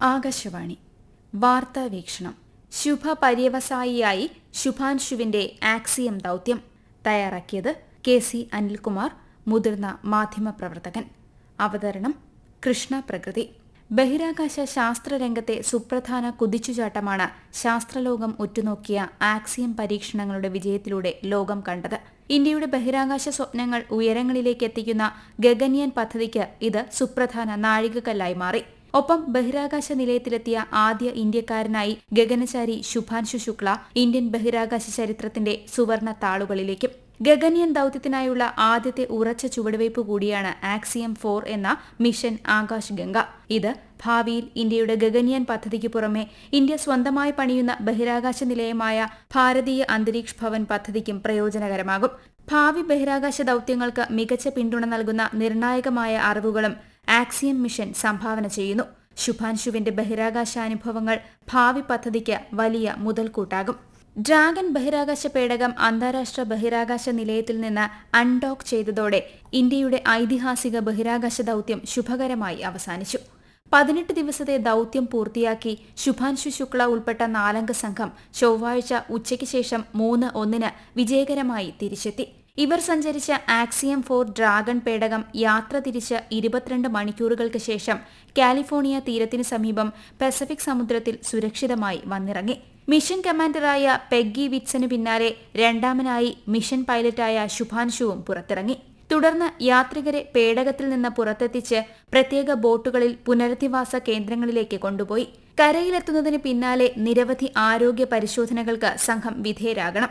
ആകാശവാണി. വാർത്താ വീക്ഷണം. ശുഭ പര്യവസായിയായി ശുഭാൻഷുവിന്റെ ആക്സിയം ദൗത്യം. തയ്യാറാക്കിയത് കെ സി അനിൽകുമാർ മുതിർന്ന മാധ്യമപ്രവർത്തകൻ. അവതരണം കൃഷ്ണ പ്രകൃതി. ബഹിരാകാശ ശാസ്ത്രരംഗത്തെ സുപ്രധാന കുതിച്ചുചാട്ടമാണ് ശാസ്ത്രലോകം ഉറ്റുനോക്കിയ ആക്സിയം പരീക്ഷണങ്ങളുടെ വിജയത്തിലൂടെ ലോകം കണ്ടത്. ഇന്ത്യയുടെ ബഹിരാകാശ സ്വപ്നങ്ങൾ ഉയരങ്ങളിലേക്ക് എത്തിക്കുന്ന ഗഗൻയാൻ പദ്ധതിക്ക് ഇത് സുപ്രധാന നാഴികക്കല്ലായി മാറി. ഒപ്പം ബഹിരാകാശ നിലയത്തിലെത്തിയ ആദ്യ ഇന്ത്യക്കാരനായി ഗഗനചാരി ശുഭാൻശു ശുക്ല ഇന്ത്യൻ ബഹിരാകാശ ചരിത്രത്തിന്റെ സുവർണ താളുകളിലേക്കും ഗഗൻയൻ ദൌത്യത്തിനായുള്ള ആദ്യത്തെ ഉറച്ച ചുവടുവയ്പ് കൂടിയാണ് ആക്സിയം ഫോർ എന്ന മിഷൻ ആകാശ് ഗംഗ. ഇത് ഭാവിയിൽ ഇന്ത്യയുടെ ഗഗൻയാൻ പദ്ധതിക്ക് പുറമെ ഇന്ത്യ സ്വന്തമായി പണിയുന്ന ബഹിരാകാശ നിലയമായ ഭാരതീയ അന്തരീക്ഷ് ഭവൻ പദ്ധതിക്കും പ്രയോജനകരമാകും. ഭാവി ബഹിരാകാശ ദൌത്യങ്ങൾക്ക് മികച്ച പിന്തുണ നൽകുന്ന നിർണായകമായ അറിവുകളും ആക്സിയം മിഷൻ സംഭാവന ചെയ്യുന്നു. ശുഭാൻഷുവിന്റെ ബഹിരാകാശാനുഭവങ്ങൾ ഭാവി പദ്ധതിക്ക് വലിയ മുതൽക്കൂട്ടാകും. ഡ്രാഗൺ ബഹിരാകാശ പേടകം അന്താരാഷ്ട്ര ബഹിരാകാശ നിലയത്തിൽ നിന്ന് അൺഡോക്ക് ചെയ്തതോടെ ഇന്ത്യയുടെ ഐതിഹാസിക ബഹിരാകാശ ദൌത്യം ശുഭകരമായി അവസാനിച്ചു. പതിനെട്ട് ദിവസത്തെ ദൌത്യം പൂർത്തിയാക്കി ശുഭാൻശു ശുക്ല ഉൾപ്പെട്ട നാലംഗ സംഘം ചൊവ്വാഴ്ച ഉച്ചയ്ക്ക് ശേഷം മൂന്ന് ഒന്നിന് വിജയകരമായി തിരിച്ചെത്തി. ഇവർ സഞ്ചരിച്ച ആക്സിയം ഫോർ ഡ്രാഗൺ പേടകം യാത്ര തിരിച്ച് ഇരുപത്തിരണ്ട് മണിക്കൂറുകൾക്ക് ശേഷം കാലിഫോർണിയ തീരത്തിന് സമീപം പസഫിക് സമുദ്രത്തിൽ സുരക്ഷിതമായി വന്നിറങ്ങി. മിഷൻ കമാൻഡറായ പെഗ്ഗി വിറ്റ്സന് പിന്നാലെ രണ്ടാമനായി മിഷൻ പൈലറ്റായ ശുഭാൻഷുവും പുറത്തിറങ്ങി. തുടർന്ന് യാത്രികരെ പേടകത്തിൽ നിന്ന് പുറത്തെത്തിച്ച് പ്രത്യേക ബോട്ടുകളിൽ പുനരധിവാസ കേന്ദ്രങ്ങളിലേക്ക് കൊണ്ടുപോയി. കരയിലെത്തുന്നതിന് പിന്നാലെ നിരവധി ആരോഗ്യ പരിശോധനകൾക്ക് സംഘം വിധേയരാകണം.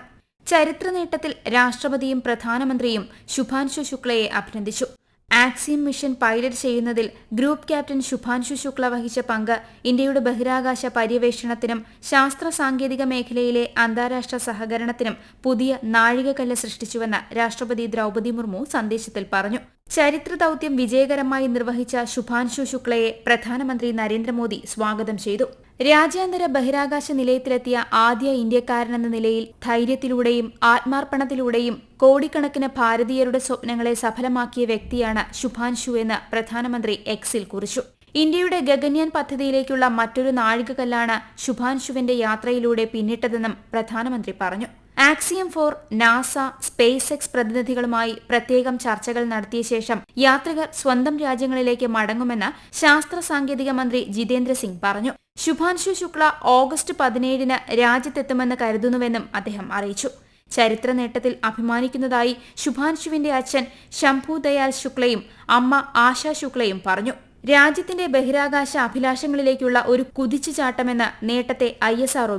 ചരിത്ര നേട്ടത്തിൽ രാഷ്ട്രപതിയും പ്രധാനമന്ത്രിയും ശുഭാൻശു ശുക്ലയെ അഭിനന്ദിച്ചു. ആക്സിയം മിഷൻ പൈലറ്റ് ചെയ്യുന്നതിൽ ഗ്രൂപ്പ് ക്യാപ്റ്റൻ ശുഭാൻശു ശുക്ല വഹിച്ച പങ്ക് ഇന്ത്യയുടെ ബഹിരാകാശ പര്യവേഷണത്തിനും ശാസ്ത്ര സാങ്കേതിക മേഖലയിലെ അന്താരാഷ്ട്ര സഹകരണത്തിനും പുതിയ നാഴികക്കല്ല് സൃഷ്ടിച്ചുവെന്ന് രാഷ്ട്രപതി ദ്രൗപദി മുർമു സന്ദേശത്തിൽ പറഞ്ഞു. ചരിത്ര ദൌത്യം വിജയകരമായി നിർവഹിച്ച ശുഭാൻശു ശുക്ലയെ പ്രധാനമന്ത്രി നരേന്ദ്രമോദി സ്വാഗതം ചെയ്തു. രാജ്യാന്തര ബഹിരാകാശ നിലയത്തിലെത്തിയ ആദ്യ ഇന്ത്യക്കാരനെന്ന നിലയിൽ ധൈര്യത്തിലൂടെയും ആത്മാർപ്പണത്തിലൂടെയും കോടിക്കണക്കിന് ഭാരതീയരുടെ സ്വപ്നങ്ങളെ സഫലമാക്കിയ വ്യക്തിയാണ് ശുഭാൻഷു എന്ന് പ്രധാനമന്ത്രി എക്സിൽ കുറിച്ചു. ഇന്ത്യയുടെ ഗഗൻയാൻ പദ്ധതിയിലേക്കുള്ള മറ്റൊരു നാഴികകല്ലാണ് ശുഭാൻഷുവിന്റെ യാത്രയിലൂടെ പിന്നിട്ടതെന്നും പ്രധാനമന്ത്രി പറഞ്ഞു. Axiom four NASA SpaceX പ്രതിനിധികളുമായി പ്രത്യേകം ചർച്ചകൾ നടത്തിയ ശേഷം യാത്രികർ സ്വന്തം രാജ്യങ്ങളിലേക്ക് മടങ്ങുമെന്ന് ശാസ്ത്ര സാങ്കേതിക മന്ത്രി ജിതേന്ദ്ര സിംഗ് പറഞ്ഞു. ശുഭാൻശു ശുക്ല ഓഗസ്റ്റ് പതിനേഴിന് രാജ്യത്തെത്തുമെന്ന് കരുതുന്നുവെന്നും അദ്ദേഹം അറിയിച്ചു. ചരിത്ര നേട്ടത്തിൽ അഭിമാനിക്കുന്നതായി ശുഭാൻശുവിന്റെ അച്ഛൻ ശംഭു ദയാൽ ശുക്ലയും അമ്മ ആശാ ശുക്ലയും പറഞ്ഞു. രാജ്യത്തിന്റെ ബഹിരാകാശ അഭിലാഷങ്ങളിലേക്കുള്ള ഒരു കുതിച്ചുചാട്ടമെന്ന് നേട്ടത്തെ ഐ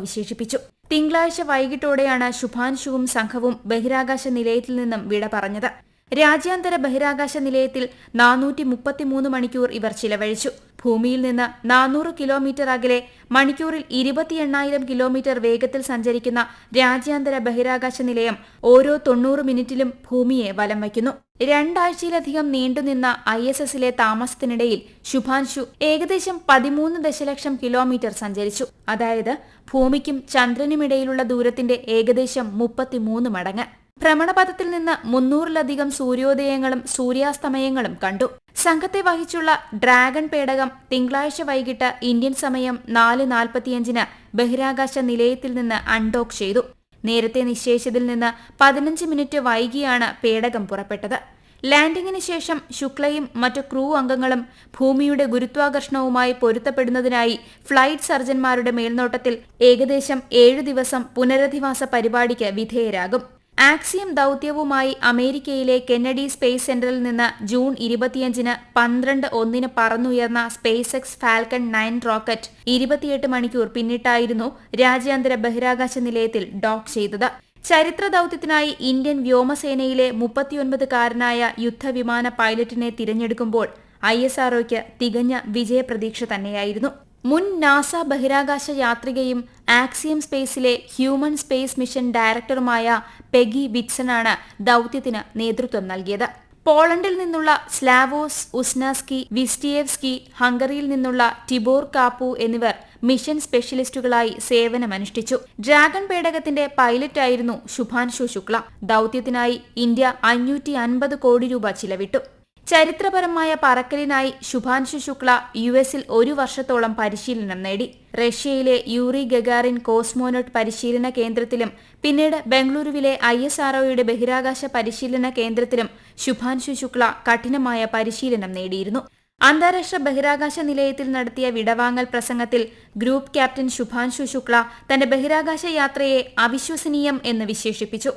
വിശേഷിപ്പിച്ചു. തിങ്കളാഴ്ച വൈകിട്ടോടെയാണ് ശുഭാൻഷുവും സംഘവും ബഹിരാകാശ നിലയത്തിൽ നിന്നും വിട പറഞ്ഞത് രാജ്യാന്തര ബഹിരാകാശ നിലയത്തിൽ നാനൂറ്റി മുപ്പത്തിമൂന്ന് മണിക്കൂർ ഇവർ ചിലവഴിച്ചു. ഭൂമിയിൽ നിന്ന് നാനൂറ് കിലോമീറ്റർ അകലെ മണിക്കൂറിൽ ഇരുപത്തി എണ്ണായിരം കിലോമീറ്റർ വേഗത്തിൽ സഞ്ചരിക്കുന്ന രാജ്യാന്തര ബഹിരാകാശ നിലയം ഓരോ തൊണ്ണൂറ് മിനിറ്റിലും ഭൂമിയെ വലം വയ്ക്കുന്നു. രണ്ടാഴ്ചയിലധികം നീണ്ടുനിന്ന ഐ എസ് എസിലെ താമസത്തിനിടയിൽ ശുഭാൻഷു ഏകദേശം പതിമൂന്ന് ദശലക്ഷം കിലോമീറ്റർ സഞ്ചരിച്ചു. അതായത് ഭൂമിക്കും ചന്ദ്രനുമിടയിലുള്ള ദൂരത്തിന്റെ ഏകദേശം മുപ്പത്തിമൂന്ന് മടങ്ങ്. ഭ്രമണപഥത്തിൽ നിന്ന് മുന്നൂറിലധികം സൂര്യോദയങ്ങളും സൂര്യാസ്തമയങ്ങളും കണ്ടു. സംഘത്തെ വഹിച്ചുള്ള ഡ്രാഗൺ പേടകം തിങ്കളാഴ്ച വൈകിട്ട് ഇന്ത്യൻ സമയം നാല് നാൽപ്പത്തിയഞ്ചിന് ബഹിരാകാശ നിലയത്തിൽ നിന്ന് അൺഡോക്ക് ചെയ്തു. നേരത്തെ നിശ്ചയിച്ചതിൽ നിന്ന് പതിനഞ്ച് മിനിറ്റ് വൈകിയാണ് പേടകം പുറപ്പെട്ടത്. ലാൻഡിംഗിന് ശേഷം ശുക്ലയും മറ്റ് ക്രൂ അംഗങ്ങളും ഭൂമിയുടെ ഗുരുത്വാകർഷണവുമായി പൊരുത്തപ്പെടുന്നതിനായി ഫ്ലൈറ്റ് സർജന്മാരുടെ മേൽനോട്ടത്തിൽ ഏകദേശം ഏഴു ദിവസം പുനരധിവാസ പരിപാടിക്ക് വിധേയരാകും. ആക്സിയം ദൌത്യവുമായി അമേരിക്കയിലെ കെന്നഡി സ്പേസ് സെന്ററിൽ നിന്ന് ജൂൺ ഇരുപത്തിയഞ്ചിന് പന്ത്രണ്ട് ഒന്നിന് പറന്നുയർന്ന SpaceX Falcon nine rocket ഇരുപത്തിയെട്ട് മണിക്കൂർ പിന്നിട്ടായിരുന്നു രാജ്യാന്തര ബഹിരാകാശ നിലയത്തിൽ ഡോക്ക് ചെയ്തത്. ചരിത്ര ദൌത്യത്തിനായി ഇന്ത്യൻ വ്യോമസേനയിലെ മുപ്പത്തിയൊൻപതുകാരനായ യുദ്ധവിമാന പൈലറ്റിനെ തിരഞ്ഞെടുക്കുമ്പോൾ ഐ എസ് ആർഒയ്ക്ക് തികഞ്ഞ വിജയപ്രതീക്ഷ തന്നെയായിരുന്നു. മുൻ നാസ ബഹിരാകാശ യാത്രികയും ആക്സിയം സ്പേസിലെ ഹ്യൂമൻ സ്പേസ് മിഷൻ ഡയറക്ടറുമായ പെഗി വിറ്റ്സനാണ് ദൌത്യത്തിന് നേതൃത്വം നൽകിയത്. പോളണ്ടിൽ നിന്നുള്ള സ്ലാവോസ് ഉസ്നാസ്കി വിസ്റ്റിയേവ്സ്കി ഹംഗറിയിൽ നിന്നുള്ള ടിബോർ കാപ്പു എന്നിവർ മിഷൻ സ്പെഷ്യലിസ്റ്റുകളായി സേവനമനുഷ്ഠിച്ചു. ഡ്രാഗൺ പേടകത്തിന്റെ പൈലറ്റായിരുന്നു ശുഭാൻഷു ശുക്ല. ദൌത്യത്തിനായി ഇന്ത്യ അഞ്ഞൂറ്റി കോടി രൂപ ചിലവിട്ടു. ചരിത്രപരമായ പറക്കലിനായി ശുഭാൻശു ശുക്ല യു എസിൽ ഒരു വർഷത്തോളം പരിശീലനം നേടി. റഷ്യയിലെ യൂറി ഗഗാറിൻ കോസ്മോനോട്ട് പരിശീലന കേന്ദ്രത്തിലും പിന്നീട് ബംഗളൂരുവിലെ ഐ എസ് ആർഒയുടെ ബഹിരാകാശ പരിശീലന കേന്ദ്രത്തിലും ശുഭാൻശു ശുക്ല കഠിനമായ പരിശീലനം നേടിയിരുന്നു. അന്താരാഷ്ട്ര ബഹിരാകാശ നിലയത്തിൽ നടത്തിയ വിടവാങ്ങൽ പ്രസംഗത്തിൽ ഗ്രൂപ്പ് ക്യാപ്റ്റൻ ശുഭാൻശു ശുക്ല തന്റെ ബഹിരാകാശ യാത്രയെ അവിശ്വസനീയം എന്ന് വിശേഷിപ്പിച്ചു.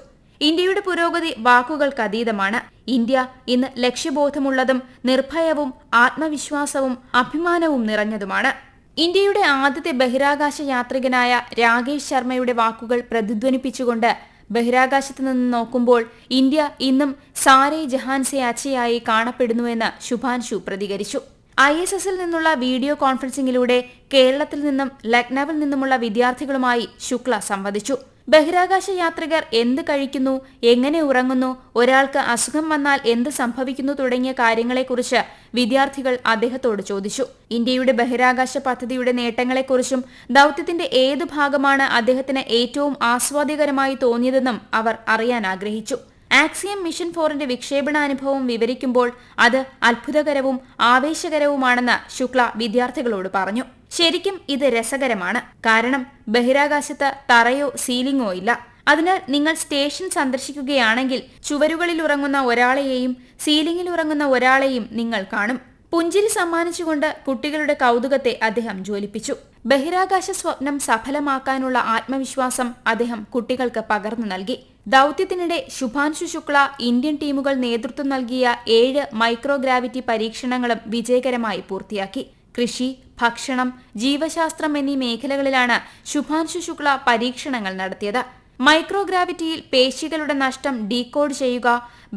ഇന്ത്യയുടെ പുരോഗതി വാക്കുകൾക്കതീതമാണ് ഇന്ത്യ ഇന്ന് ലക്ഷ്യബോധമുള്ളതും നിർഭയവും ആത്മവിശ്വാസവും അഭിമാനവും നിറഞ്ഞതുമാണ്. ഇന്ത്യയുടെ ആദ്യത്തെ ബഹിരാകാശ യാത്രികനായ രാകേഷ് ശർമ്മയുടെ വാക്കുകൾ പ്രതിധ്വനിപ്പിച്ചുകൊണ്ട് ബഹിരാകാശത്ത് നിന്ന് നോക്കുമ്പോൾ ഇന്ത്യ ഇന്നും സാരേ ജഹാൻസെ അച്ചയായി കാണപ്പെടുന്നുവെന്ന് ശുഭാൻശു പ്രതികരിച്ചു. ഐ എസ് എസിൽ നിന്നുള്ള വീഡിയോ കോൺഫറൻസിംഗിലൂടെ കേരളത്തിൽ നിന്നും ലക്നൌവിൽ നിന്നുമുള്ള വിദ്യാർത്ഥികളുമായി ശുക്ല സംവദിച്ചു. ബഹിരാകാശ യാത്രികർ എന്ത് കഴിക്കുന്നു എങ്ങനെ ഉറങ്ങുന്നു ഒരാൾക്ക് അസുഖം വന്നാൽ എന്ത് സംഭവിക്കുന്നു തുടങ്ങിയ കാര്യങ്ങളെക്കുറിച്ച് വിദ്യാർത്ഥികൾ അദ്ദേഹത്തോട് ചോദിച്ചു. ഇന്ത്യയുടെ ബഹിരാകാശ പദ്ധതിയുടെ നേട്ടങ്ങളെക്കുറിച്ചും ദൌത്യത്തിന്റെ ഏത് ഭാഗമാണ് അദ്ദേഹത്തിന് ഏറ്റവും ആസ്വാദ്യകരമായി തോന്നിയതെന്നും അവർ അറിയാൻ ആഗ്രഹിച്ചു. ആക്സിയം മിഷൻ ഫോറിന്റെ വിക്ഷേപണാനുഭവം വിവരിക്കുമ്പോൾ അത് അത്ഭുതകരവും ആവേശകരവുമാണെന്ന് ശുക്ല വിദ്യാർത്ഥികളോട് പറഞ്ഞു. ശരിക്കും ഇത് രസകരമാണ്. കാരണം ബഹിരാകാശത്ത് തറയോ സീലിംഗോ ഇല്ല. അതിനാൽ നിങ്ങൾ സ്റ്റേഷൻ സന്ദർശിക്കുകയാണെങ്കിൽ ചുവരുകളിൽ ഉറങ്ങുന്ന ഒരാളെയും സീലിംഗിൽ ഉറങ്ങുന്ന ഒരാളെയും നിങ്ങൾ കാണും. പുഞ്ചിരി സമ്മാനിച്ചുകൊണ്ട് കുട്ടികളുടെ കൗതുകത്തെ അദ്ദേഹം ജ്വലിപ്പിച്ചു. ബഹിരാകാശ സ്വപ്നം സഫലമാക്കാനുള്ള ആത്മവിശ്വാസം അദ്ദേഹം കുട്ടികൾക്ക് പകർന്നു നൽകി. ദൌത്യത്തിനിടെ ശുഭാൻശു ശുക്ല ഇന്ത്യൻ ടീമുകൾ നേതൃത്വം നൽകിയ ഏഴ് മൈക്രോഗ്രാവിറ്റി പരീക്ഷണങ്ങളും വിജയകരമായി പൂർത്തിയാക്കി. കൃഷി ഭക്ഷണം ജീവശാസ്ത്രം എന്നീ മേഖലകളിലാണ് ശുഭാൻശു ശുക്ല പരീക്ഷണങ്ങൾ നടത്തിയത്. മൈക്രോഗ്രാവിറ്റിയിൽ പേശികളുടെ നഷ്ടം ഡീകോഡ് ചെയ്യുക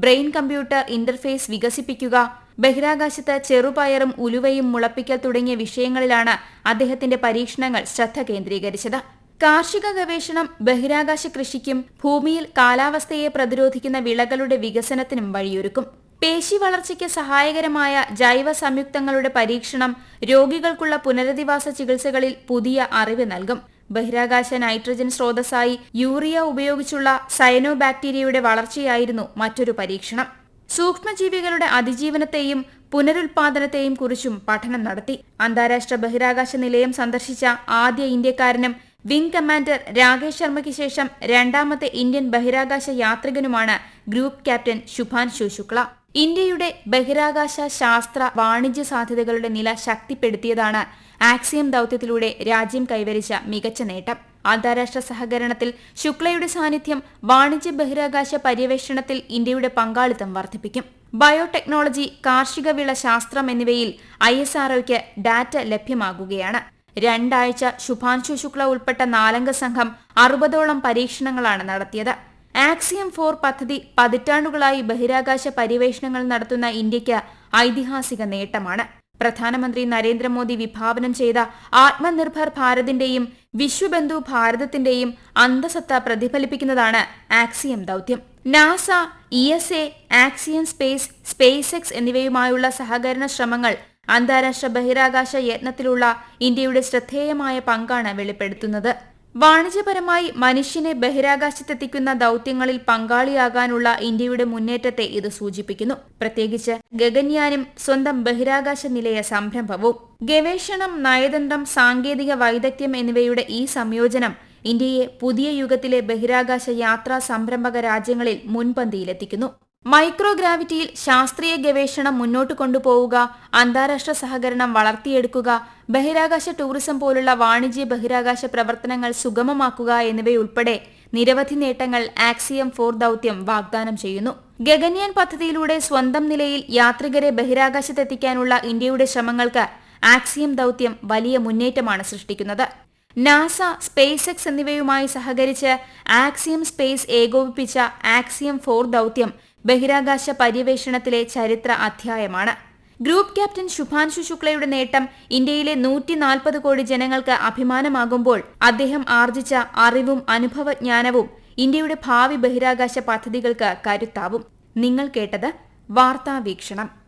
ബ്രെയിൻ കമ്പ്യൂട്ടർ ഇന്റർഫേസ് വികസിപ്പിക്കുക ബഹിരാകാശത്ത് ചെറുപയറും ഉലുവയും മുളപ്പിക്കൽ തുടങ്ങിയ വിഷയങ്ങളിലാണ് അദ്ദേഹത്തിന്റെ പരീക്ഷണങ്ങൾ ശ്രദ്ധ കേന്ദ്രീകരിച്ചത്. കാർഷിക ഗവേഷണം ബഹിരാകാശ കൃഷിക്കും ഭൂമിയിൽ കാലാവസ്ഥയെ പ്രതിരോധിക്കുന്ന വിളകളുടെ വികസനത്തിനും വഴിയൊരുക്കും. പേശി വളർച്ചയ്ക്ക് സഹായകരമായ ജൈവ സംയുക്തങ്ങളുടെ പരീക്ഷണം രോഗികൾക്കുള്ള പുനരധിവാസ ചികിത്സകളിൽ പുതിയ അറിവ് നൽകും. ബഹിരാകാശ നൈട്രജൻ സ്രോതസ്സായി യൂറിയ ഉപയോഗിച്ചുള്ള സയനോബാക്ടീരിയയുടെ വളർച്ചയായിരുന്നു മറ്റൊരു പരീക്ഷണം. സൂക്ഷ്മജീവികളുടെ അതിജീവനത്തെയും പുനരുൽപാദനത്തെയും കുറിച്ചും പഠനം നടത്തി. അന്താരാഷ്ട്ര ബഹിരാകാശ നിലയം സന്ദർശിച്ച ആദ്യ ഇന്ത്യക്കാരനും വിംഗ് കമാൻഡർ രാകേഷ് ശർമ്മയ്ക്ക് ശേഷം രണ്ടാമത്തെ ഇന്ത്യൻ ബഹിരാകാശ യാത്രികനുമാണ് ഗ്രൂപ്പ് ക്യാപ്റ്റൻ ശുഭാൻശു ശുക്ല. ഇന്ത്യയുടെ ബഹിരാകാശ ശാസ്ത്ര വാണിജ്യ സാധ്യതകളുടെ നില ശക്തിപ്പെടുത്തിയതാണ് ആക്സിയം ദൌത്യത്തിലൂടെ രാജ്യം കൈവരിച്ച മികച്ച നേട്ടം. അന്താരാഷ്ട്ര സഹകരണത്തിൽ ശുക്ലയുടെ സാന്നിധ്യം വാണിജ്യ ബഹിരാകാശ പര്യവേഷണത്തിൽ ഇന്ത്യയുടെ പങ്കാളിത്തം വർദ്ധിപ്പിക്കും. ബയോടെക്നോളജി കാർഷിക വിള ശാസ്ത്രം എന്നിവയിൽ ഐ എസ് ആർഒയ്ക്ക് ഡാറ്റ ലഭ്യമാകുകയാണ്. രണ്ടാഴ്ച ശുഭാൻശു ശുക്ല ഉൾപ്പെട്ട നാലംഗ സംഘം അറുപതോളം പരീക്ഷണങ്ങളാണ് നടത്തിയത്. ആക്സിയം ഫോർ പദ്ധതി പതിറ്റാണ്ടുകളായി ബഹിരാകാശ പര്യവേഷണങ്ങൾ നടത്തുന്ന ഇന്ത്യയ്ക്ക് ഐതിഹാസിക നേട്ടമാണ്. പ്രധാനമന്ത്രി നരേന്ദ്രമോദി വിഭാവനം ചെയ്ത ആത്മനിർഭർ ഭാരതിന്റെയും വിശ്വബന്ധു ഭാരതത്തിന്റെയും അന്തസത്ത പ്രതിഫലിപ്പിക്കുന്നതാണ് ആക്സിയം ദൌത്യം. NASA E S A Axiom space SpaceX എന്നിവയുമായുള്ള സഹകരണ ശ്രമങ്ങൾ അന്താരാഷ്ട്ര ബഹിരാകാശ യത്നത്തിലുള്ള ഇന്ത്യയുടെ ശ്രദ്ധേയമായ പങ്കാണ് വെളിപ്പെടുത്തുന്നത്. വാണിജ്യപരമായി മനുഷ്യനെ ബഹിരാകാശത്തെത്തിക്കുന്ന ദൌത്യങ്ങളിൽ പങ്കാളിയാകാനുള്ള ഇന്ത്യയുടെ മുന്നേറ്റത്തെ ഇത് സൂചിപ്പിക്കുന്നു. പ്രത്യേകിച്ച് ഗഗൻയാനും സ്വന്തം ബഹിരാകാശ നിലയ സംരംഭവും. ഗവേഷണം നയതന്ത്രം സാങ്കേതിക വൈദഗ്ധ്യം എന്നിവയുടെ ഈ സംയോജനം ഇന്ത്യയെ പുതിയ യുഗത്തിലെ ബഹിരാകാശ യാത്രാ സംരംഭക രാജ്യങ്ങളിൽ മുൻപന്തിയിലെത്തിക്കുന്നു. മൈക്രോഗ്രാവിറ്റിയിൽ ശാസ്ത്രീയ ഗവേഷണം മുന്നോട്ട് കൊണ്ടുപോവുക അന്താരാഷ്ട്ര സഹകരണം വളർത്തിയെടുക്കുക ബഹിരാകാശ ടൂറിസം പോലുള്ള വാണിജ്യ ബഹിരാകാശ പ്രവർത്തനങ്ങൾ സുഗമമാക്കുക എന്നിവയുൾപ്പെടെ നിരവധി നേട്ടങ്ങൾ ആക്സിയം ഫോർ ദൌത്യം വാഗ്ദാനം ചെയ്യുന്നു. ഗഗൻയാൻ പദ്ധതിയിലൂടെ സ്വന്തം നിലയിൽ യാത്രികരെ ബഹിരാകാശത്തെത്തിക്കാനുള്ള ഇന്ത്യയുടെ ശ്രമങ്ങൾക്ക് ആക്സിയം ദൌത്യം വലിയ മുന്നേറ്റമാണ് സൃഷ്ടിക്കുന്നത്. നാസ സ്പേസ് എക്സ് എന്നിവയുമായി സഹകരിച്ച് ആക്സിയം സ്പേസ് ഏകോപിപ്പിച്ച ആക്സിയം ഫോർ ദൌത്യം ബഹിരാകാശ പര്യവേഷണത്തിലെ ചരിത്ര അധ്യായമാണ്. ഗ്രൂപ്പ് ക്യാപ്റ്റൻ ശുഭാൻശു ശുക്ലയുടെ നേട്ടം ഇന്ത്യയിലെ നൂറ്റി നാൽപ്പത് കോടി ജനങ്ങൾക്ക് അഭിമാനമാകുമ്പോൾ അദ്ദേഹം ആർജിച്ച അറിവും അനുഭവജ്ഞാനവും ഇന്ത്യയുടെ ഭാവി ബഹിരാകാശ പദ്ധതികൾക്ക് കരുത്താവും. നിങ്ങൾ കേട്ടത് വാർത്താ വീക്ഷണം.